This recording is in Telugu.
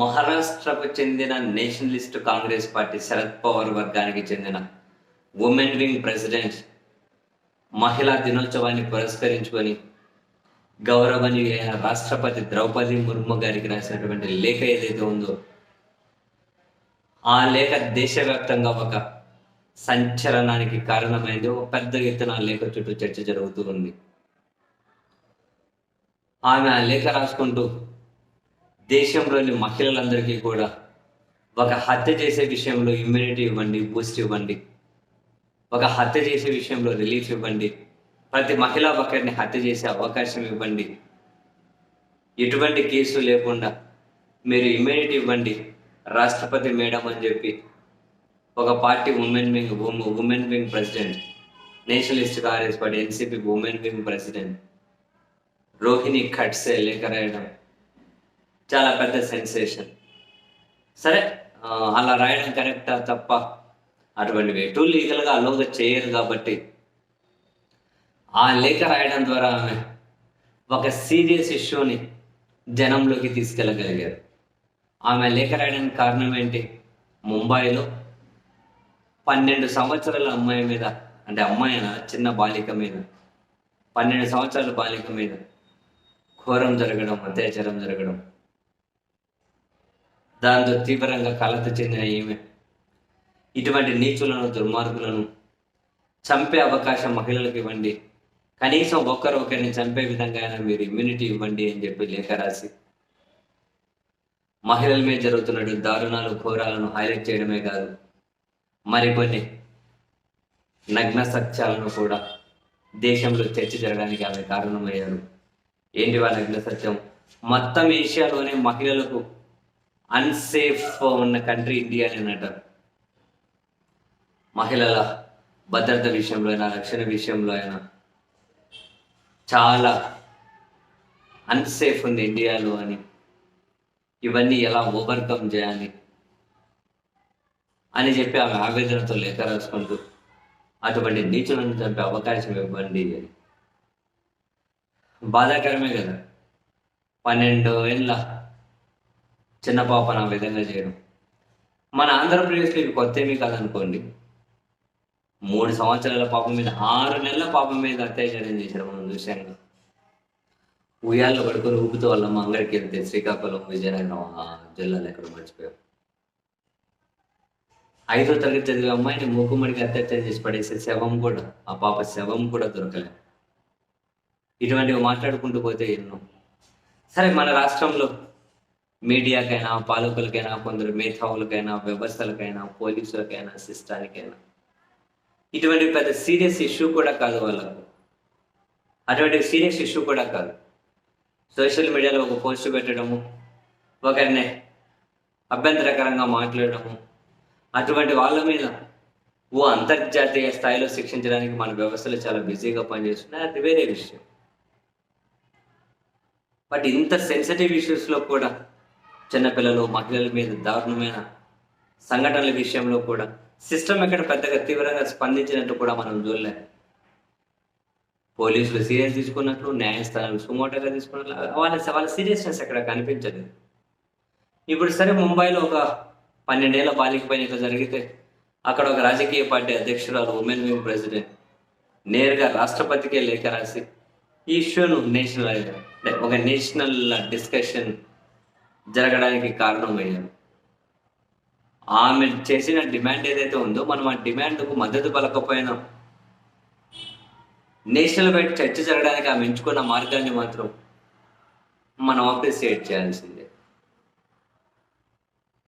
మహారాష్ట్రకు చెందిన Nationalist Congress Party Sharad Pawar వర్గానికి చెందిన ఉమెన్ వింగ్ ప్రెసిడెంట్ మహిళా దినోత్సవాన్ని పురస్కరించుకొని గౌరవనీయ రాష్ట్రపతి ద్రౌపది ముర్ము గారికి రాసినటువంటి లేఖ ఏదైతే ఉందో ఆ లేఖ దేశవ్యాప్తంగా ఒక సంచలనానికి కారణమైంది. ఒక పెద్ద ఎత్తున లేఖ చుట్టూ చర్చ జరుగుతూ ఉంది. ఆమె ఆ లేఖ రాసుకుంటూ దేశంలోని మహిళలందరికీ కూడా ఒక హత్య చేసే విషయంలో ఇమ్యూనిటీ ఇవ్వండి బూస్ట్ ఇవ్వండి. ఒక హత్య చేసే విషయంలో రిలీఫ్ ఇవ్వండి. ప్రతి మహిళా ఒకరిని హత్య చేసే అవకాశం ఇవ్వండి. ఎటువంటి కేసు లేకుండా మీరు ఇమ్యూనిటీ ఇవ్వండి. రాష్ట్రపతి మేడం అని చెప్పి ఒక party women wing women wing president Nationalist Congress Party NCP women wing president Rohini Khadse లేఖ రాయడం. చాలా పెద్ద సెన్సేషన్ సరే అలా రాయడం కరెక్టా తప్ప అటువంటివి ఎటు లీగల్గా అలోగా చేయరు కాబట్టి ఆ లేఖ రాయడం ద్వారా ఆమె ఒక సీరియస్ ఇష్యూని జనంలోకి తీసుకెళ్ళగలిగారు. ఆమె లేఖ రాయడానికి కారణం ఏంటి? ముంబైలో పన్నెండు సంవత్సరాల అమ్మాయి మీద అంటే అమ్మాయి చిన్న బాలిక మీద పన్నెండు సంవత్సరాల బాలిక మీద ఘోరం జరగడం అత్యాచారం జరగడం దాంతో తీవ్రంగా కలత చెందిన ఈమె. ఇటువంటి నీచులను దుర్మార్గులను చంపే అవకాశం మహిళలకు ఇవ్వండి. కనీసం ఒక్కరు ఒకరిని చంపే విధంగా అయినా మీరు ఇమ్యూనిటీ ఇవ్వండి అని చెప్పి లేఖ రాసి మహిళల మీద జరుగుతున్న దారుణాలు ఘోరాలను హైలైట్ చేయడమే కాదు మరికొన్ని నగ్న సత్యాలను కూడా దేశంలో చర్చ జరగడానికి ఆమె కారణమయ్యారు. ఏంటి వాళ్ళ నగ్న సత్యం? మొత్తం ఏషియాలోనే మహిళలకు అన్సేఫ్ ఉన్న కంట్రీ ఇండియా అని అంటారు మహిళల భద్రత విషయంలో అయినా రక్షణ విషయంలో అయినా చాలా అన్సేఫ్ ఉంది ఇండియాలో అని ఇవన్నీ ఎలా ఓవర్కమ్ చేయాలి అని చెప్పి ఆమె ఆవేదనతో లేఖ రాసుకుంటూ అటువంటి నీచులను చంపే అవకాశం ఇవ్వండి అని. బాధాకరమే కదా. పన్నెండు ఏళ్ళ చిన్న పాపను ఆ విధంగా చేయడం మన ఆంధ్రప్రదేశ్లో ఇవి కొత్త ఏమీ కాదనుకోండి. మూడు సంవత్సరాల పాపం మీద ఆరు నెలల పాపం మీద అత్యాచారం చేశారు మనం చూశాను ఉయ్యాల్లో పడుకొని ఊపుతూ వాళ్ళ అమ్మ వెళ్తే శ్రీకాకుళం విజయనగరం జిల్లాలో ఎక్కడ మర్చిపోయాం. ఐదో తరగతి చదివే అమ్మాయిని మూకుమ్మడికి అత్యాచారం చేసి పడేసే శవం కూడా ఆ పాప శవం కూడా దొరకలేదు. ఇటువంటివి మాట్లాడుకుంటూ పోతే ఎన్నో. సరే మన రాష్ట్రంలో మీడియాకైనా పాలకులకైనా కొందరు మేధావులకైనా వ్యవస్థలకైనా పోలీసులకైనా సిస్టానికైనా ఇటువంటి పెద్ద సీరియస్ ఇష్యూ కూడా కాదు వాళ్ళకు. అటువంటి సీరియస్ ఇష్యూ కూడా కాదు. సోషల్ మీడియాలో ఒక పోస్ట్ పెట్టడము ఒకరిని అభ్యంతరకరంగా మాట్లాడము అటువంటి వాళ్ళ మీద ఓ అంతర్జాతీయ స్థాయిలో శిక్షించడానికి మన వ్యవస్థలు చాలా బిజీగా పనిచేస్తున్నాయి. అది వేరే విషయం. బట్ ఇంత సెన్సిటివ్ ఇష్యూస్లో కూడా చిన్నపిల్లలు మహిళల మీద దారుణమైన సంఘటనల విషయంలో కూడా సిస్టమ్ ఎక్కడ పెద్దగా తీవ్రంగా స్పందించినట్టు కూడా మనం చూడలేం. పోలీసులు సీరియస్ తీసుకున్నట్లు న్యాయస్థానాలు సుమోటగా తీసుకున్నట్లు వాళ్ళ వాళ్ళ సీరియస్నెస్ ఎక్కడ కనిపించలేదు. ఇప్పుడు సరే ముంబైలో ఒక పన్నెండేళ్ళ బాలిక పైన ఇట్లా జరిగితే అక్కడ ఒక రాజకీయ పార్టీ అధ్యక్షురాలు ఉమెన్ వింగ్ ప్రెసిడెంట్ నేరుగా రాష్ట్రపతికే లేఖ రాసి ఈ ఇష్యూను నేషనల్ ఒక నేషనల్ డిస్కషన్ జరగడానికి కారణమయ్యారు ఆమె చేసిన డిమాండ్ ఏదైతే ఉందో మనం ఆ డిమాండ్కు మద్దతు పలకపోయినా నేషనల్ వైడ్ చర్చ జరగడానికి ఆమె ఎంచుకున్న మార్గాన్ని మాత్రం మనం అప్రిసియేట్ చేయాల్సిందే.